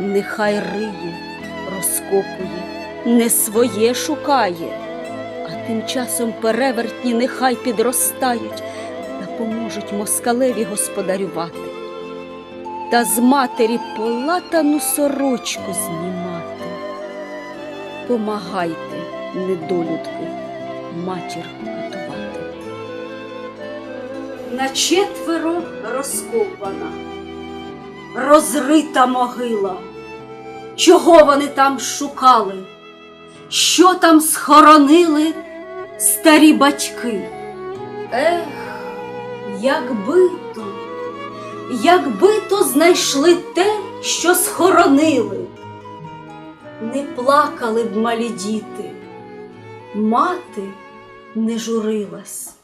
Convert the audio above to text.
Нехай риє, розкопує, не своє шукає, а тим часом перевертні нехай підростають та поможуть москалеві господарювати, та з матері полатану сорочку знімати. Помагайте, недолюдки, матір катувати. На четверо розкопана розрита могила. Чого вони там шукали? Що там схоронили старі батьки? Ех, якби то, якби то знайшли те, що схоронили, не плакали б малі діти, мати не журилась.